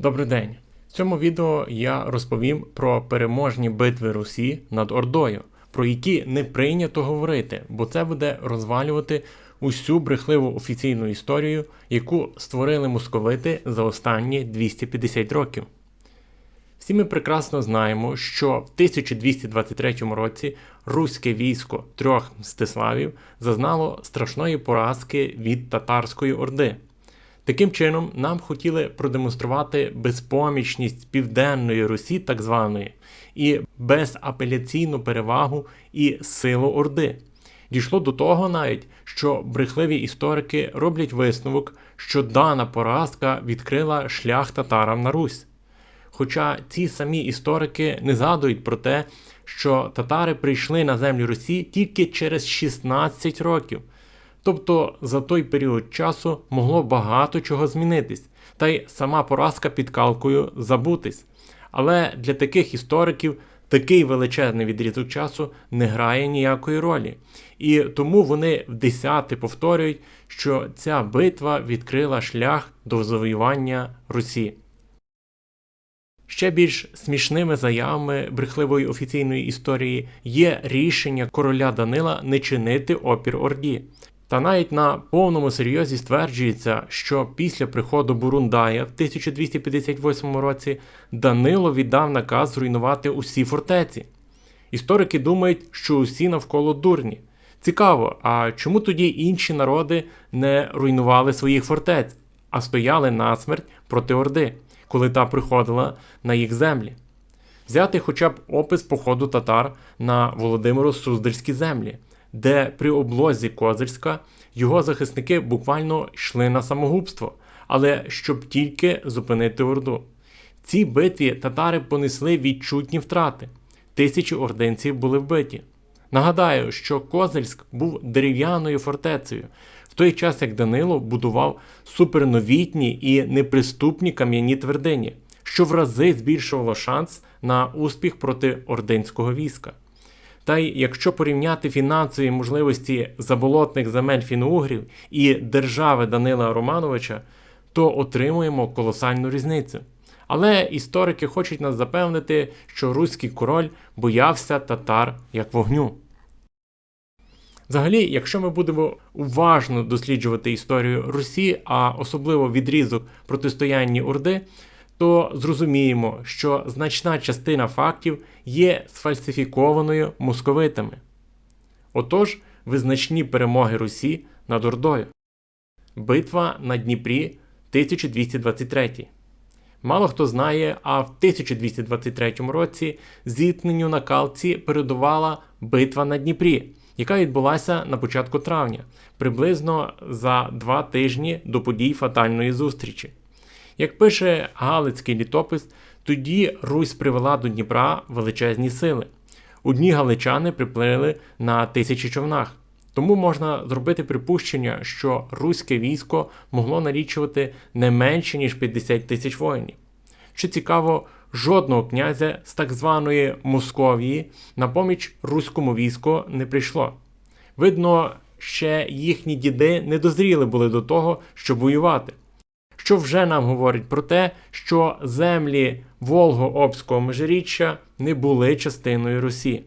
Добрий день! В цьому відео я розповім про переможні битви Русі над Ордою, про які не прийнято говорити, бо це буде розвалювати усю брехливу офіційну історію, яку створили московити за останні 250 років. Всі ми прекрасно знаємо, що в 1223 році руське військо трьох Мстиславів зазнало страшної поразки від татарської орди. Таким чином, нам хотіли продемонструвати безпомічність Південної Русі, так званої, і безапеляційну перевагу і силу Орди. Дійшло до того навіть, що брехливі історики роблять висновок, що дана поразка відкрила шлях татарам на Русь. Хоча ці самі історики не згадують про те, що татари прийшли на землю Русі тільки через 16 років. Тобто за той період часу могло багато чого змінитись, та й сама поразка під калкою забутись. Але для таких істориків такий величезний відрізок часу не грає ніякої ролі. І тому вони в десяти повторюють, що ця битва відкрила шлях до завоювання Русі. Ще більш смішними заявами брехливої офіційної історії є рішення короля Данила не чинити опір Орді. Та навіть на повному серйозі стверджується, що після приходу Бурундая в 1258 році Данило віддав наказ зруйнувати усі фортеці. Історики думають, що усі навколо дурні. Цікаво, а чому тоді інші народи не руйнували своїх фортець, а стояли насмерть проти Орди, коли та приходила на їх землі? Взяти хоча б опис походу татар на Володимиро Суздальські землі де при облозі Козирська його захисники буквально йшли на самогубство, але щоб тільки зупинити Орду. В цій битві татари понесли відчутні втрати. Тисячі ординців були вбиті. Нагадаю, що Козельськ був дерев'яною фортецею, в той час як Данило будував суперновітні і неприступні кам'яні твердині, що в рази збільшувало шанс на успіх проти ординського війська. Та й якщо порівняти фінансові можливості заболотних земель фіноугрів і держави Данила Романовича, то отримуємо колосальну різницю. Але історики хочуть нас запевнити, що руський король боявся татар як вогню. Взагалі, якщо ми будемо уважно досліджувати історію Русі, а особливо відрізок протистояння Орди, то зрозуміємо, що значна частина фактів є сфальсифікованою московитами. Отож, визначні перемоги Русі над Ордою. Битва на Дніпрі 1223. Мало хто знає, а в 1223 році зіткненню на Калці передувала битва на Дніпрі, яка відбулася на початку травня, приблизно за два тижні до подій фатальної зустрічі. Як пише Галицький літопис, тоді Русь привела до Дніпра величезні сили. Одні галичани приплили на тисячі човнах. Тому можна зробити припущення, що руське військо могло налічувати не менше ніж 50 тисяч воїнів. Що цікаво, жодного князя з так званої Московії на поміч руському війську не прийшло. Видно, ще їхні діди не дозріли були до того, щоб воювати що вже нам говорить про те, що землі Волго-Обського межиріччя не були частиною Русі.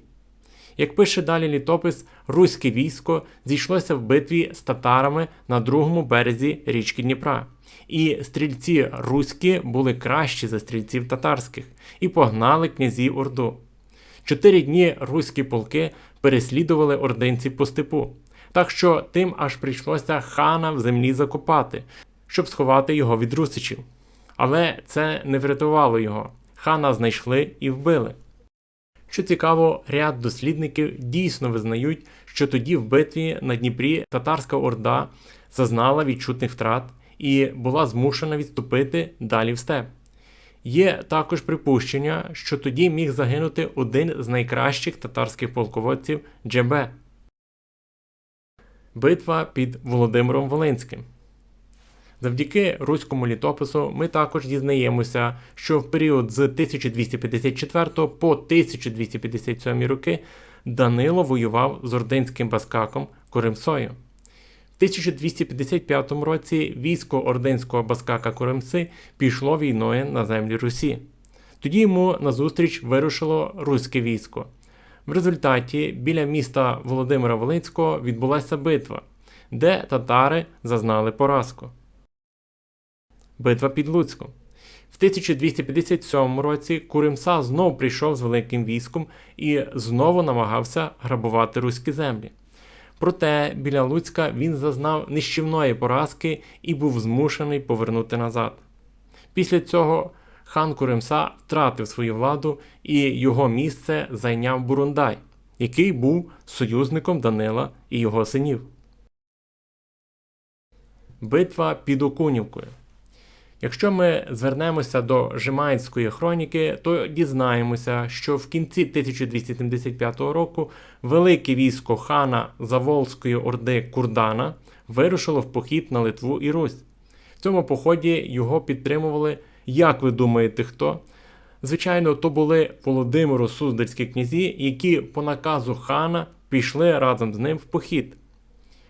Як пише далі літопис, руське військо зійшлося в битві з татарами на другому березі річки Дніпра, і стрільці руські були кращі за стрільців татарських і погнали князів Орду. Чотири дні руські полки переслідували ординців по степу, так що тим аж прийшлося хана в землі закопати, щоб сховати його від русичів. Але це не врятувало його. Хана знайшли і вбили. Що цікаво, ряд дослідників дійсно визнають, що тоді в битві на Дніпрі татарська орда зазнала відчутних втрат і була змушена відступити далі в степ. Є також припущення, що тоді міг загинути один з найкращих татарських полководців Джебе. Битва під Володимиром Волинським. Завдяки руському літопису ми також дізнаємося, що в період з 1254 по 1257 роки Данило воював з ординським баскаком Коримсою. В 1255 році військо ординського баскака Куремси пішло війною на землі Русі. Тоді йому назустріч вирушило руське військо. В результаті біля міста Володимира Волинського відбулася битва, де татари зазнали поразку. Битва під Луцьком. В 1257 році Куримса знов прийшов з великим військом і знову намагався грабувати руські землі. Проте біля Луцька він зазнав нищівної поразки і був змушений повернути назад. Після цього хан Куримса втратив свою владу і його місце зайняв Бурундай, який був союзником Данила і його синів. Битва під Окунівкою. Якщо ми звернемося до Жимайської хроніки, то дізнаємося, що в кінці 1275 року велике військо хана Заволзької орди Курдана вирушило в похід на Литву і Русь. В цьому поході його підтримували, як ви думаєте, хто? Звичайно, то були Володимиро Суздальські князі, які по наказу хана пішли разом з ним в похід.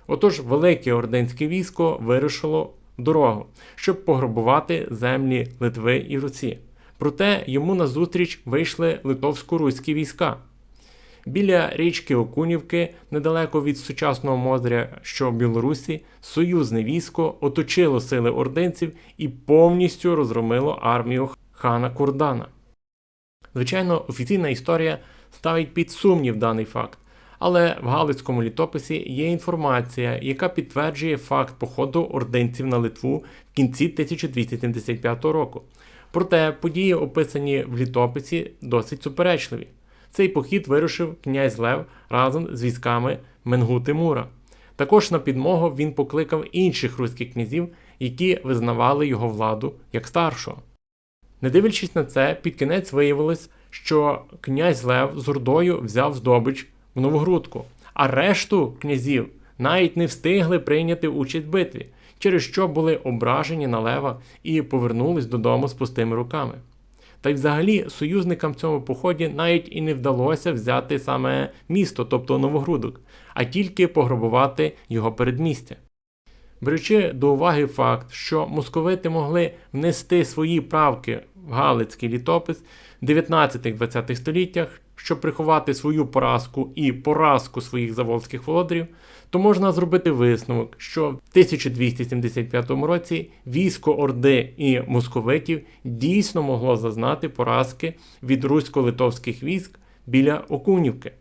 Отож, велике ординське військо вирушило дорогу, щоб пограбувати землі Литви і Русі. Проте йому назустріч вийшли литовсько-руські війська. Біля річки Окунівки, недалеко від сучасного Мозря, що в Білорусі, союзне військо оточило сили ординців і повністю розгромило армію хана Курдана. Звичайно, офіційна історія ставить під сумнів даний факт, але в Галицькому літописі є інформація, яка підтверджує факт походу ординців на Литву в кінці 1275 року. Проте події, описані в літописі, досить суперечливі. Цей похід вирушив князь Лев разом з військами Менгу Тимура. Також на підмогу він покликав інших руських князів, які визнавали його владу як старшого. Не дивлячись на це, під кінець виявилось, що князь Лев з Ордою взяв здобич в Новогрудку, а решту князів навіть не встигли прийняти участь в битві, через що були ображені на Лева і повернулись додому з пустими руками. Та й взагалі союзникам в цьому поході навіть і не вдалося взяти саме місто, тобто Новогрудок, а тільки пограбувати його передмістя. Беручи до уваги факт, що московити могли внести свої правки в Галицький літопис в 19-20 століттях, щоб приховати свою поразку і поразку своїх заволзьких володарів, то можна зробити висновок, що в 1275 році військо Орди і московитів дійсно могло зазнати поразки від русько-литовських військ біля Окунівки.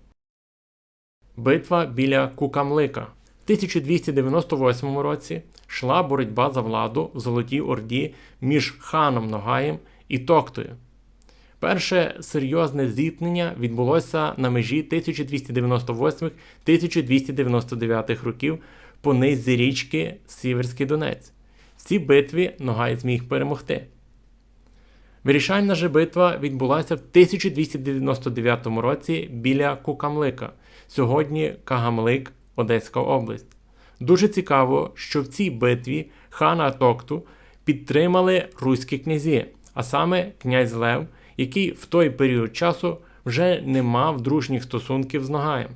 Битва біля Кукамлика. В 1298 році йшла боротьба за владу в Золотій Орді між ханом Ногаєм і Токтою. Перше серйозне зіткнення відбулося на межі 1298-1299 років по низі річки Сіверський Донець. В цій битві Ногай зміг перемогти. Вирішальна же битва відбулася в 1299 році біля Кукамлика, сьогодні Кагамлик, Одеська область. Дуже цікаво, що в цій битві хана Токту підтримали руські князі, а саме князь Лев який в той період часу вже не мав дружніх стосунків з Ногаєм.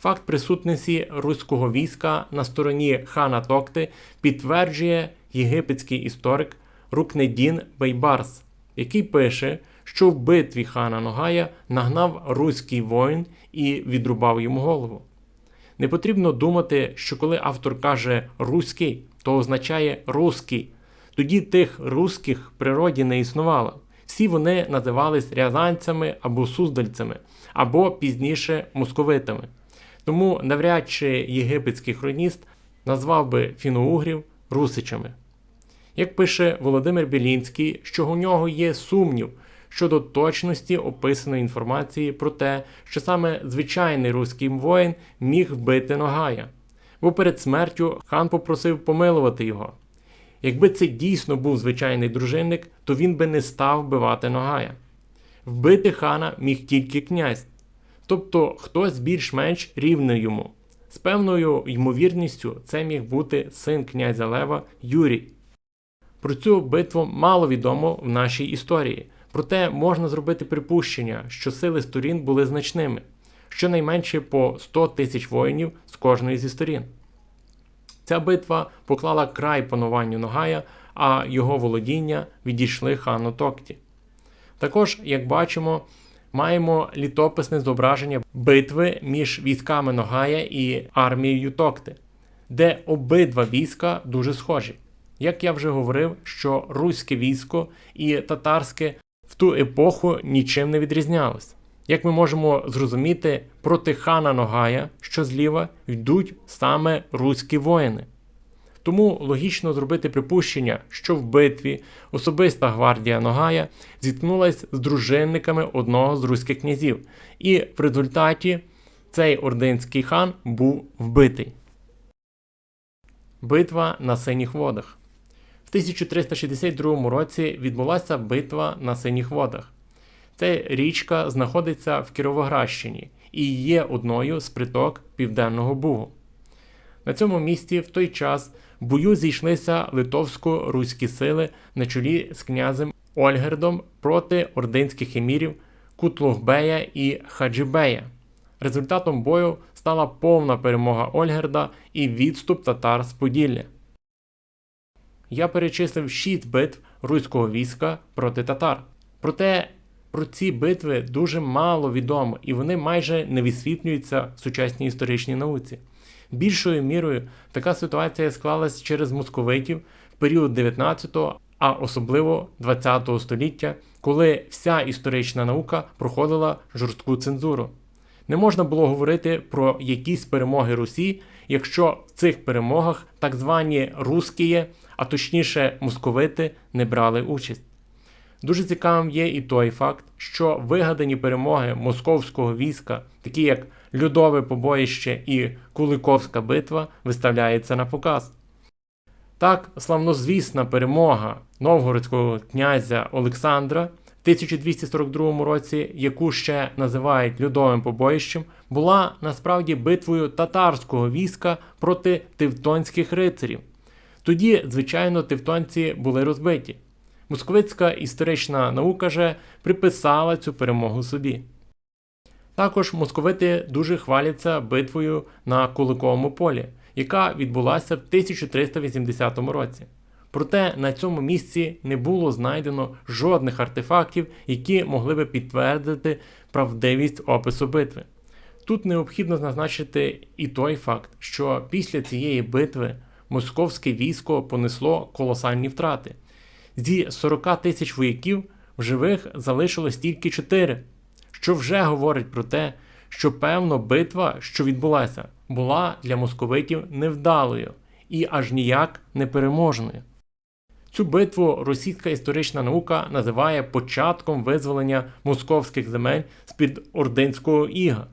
Факт присутності руського війська на стороні хана Токти підтверджує єгипетський історик Рукнедін Бейбарс, який пише, що в битві хана Ногая нагнав руський воїн і відрубав йому голову. Не потрібно думати, що коли автор каже руський, то означає руський. Тоді тих русських в природі не існувало. Всі вони називались рязанцями або суздальцями, або пізніше московитами. Тому навряд чи єгипетський хроніст назвав би фіноугрів русичами. Як пише Володимир Білінський, що у нього є сумнів щодо точності описаної інформації про те, що саме звичайний руський воїн міг вбити Ногая, бо перед смертю хан попросив помилувати його. Якби це дійсно був звичайний дружинник, то він би не став вбивати Ногая. Вбити хана міг тільки князь, тобто хтось більш-менш рівний йому. З певною ймовірністю це міг бути син князя Лева Юрій. Про цю битву мало відомо в нашій історії, проте можна зробити припущення, що сили сторін були значними, щонайменше по 100 тисяч воїнів з кожної зі сторін. Ця битва поклала край пануванню Ногая, а його володіння відійшли хану Токті. Також, як бачимо, маємо літописне зображення битви між військами Ногая і армією Токти, де обидва війська дуже схожі. Як я вже говорив, що руське військо і татарське в ту епоху нічим не відрізнялось. Як ми можемо зрозуміти, проти хана Ногая, що зліва, йдуть саме руські воїни. Тому логічно зробити припущення, що в битві особиста гвардія Ногая зіткнулася з дружинниками одного з руських князів, і в результаті цей ординський хан був вбитий. Битва на синіх водах. В 1362 році відбулася битва на синіх водах. Ця річка знаходиться в Кіровоградщині і є одною з приток Південного Бугу. На цьому місці в той час в бою зійшлися литовсько-руські сили на чолі з князем Ольгердом проти ординських емірів Кутлугбея і Хаджибея. Результатом бою стала повна перемога Ольгерда і відступ татар з Поділля. Я перечислив шість битв руського війська проти татар. Проте про ці битви дуже мало відомо, і вони майже не висвітлюються в сучасній історичній науці. Більшою мірою така ситуація склалась через московитів в період 19, а особливо 20 століття, коли вся історична наука проходила жорстку цензуру. Не можна було говорити про якісь перемоги Русі, якщо в цих перемогах так звані русські, а точніше московити, не брали участь. Дуже цікавим є і той факт, що вигадані перемоги московського війська, такі як Льодове побоїще і Куликовська битва, виставляються на показ. Так, славнозвісна перемога новгородського князя Олександра в 1242 році, яку ще називають Льодовим побоїщем, була насправді битвою татарського війська проти тевтонських рицарів. Тоді, звичайно, тевтонці були розбиті. Московицька історична наука же приписала цю перемогу собі. Також московити дуже хваляться битвою на Куликовому полі, яка відбулася в 1380 році. Проте на цьому місці не було знайдено жодних артефактів, які могли би підтвердити правдивість опису битви. Тут необхідно зазначити і той факт, що після цієї битви московське військо понесло колосальні втрати. Зі 40 тисяч вояків в живих залишилось тільки 4, що вже говорить про те, що певно битва, що відбулася, була для московитів невдалою і аж ніяк непереможною. Цю битву російська історична наука називає початком визволення московських земель з-під ординського іга.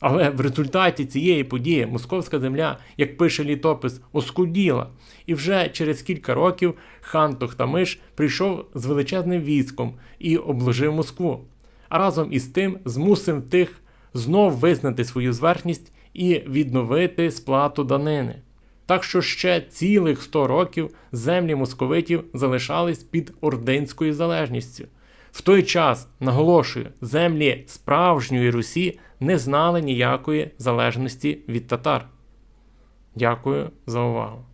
Але в результаті цієї події московська земля, як пише літопис, оскуділа, і вже через кілька років хан Тохтамиш прийшов з величезним військом і обложив Москву, а разом із тим змусив тих знов визнати свою зверхність і відновити сплату данини. Так що ще цілих 100 років землі московитів залишались під ординською залежністю. В той час, наголошую, землі справжньої Русі не знали ніякої залежності від татар. Дякую за увагу.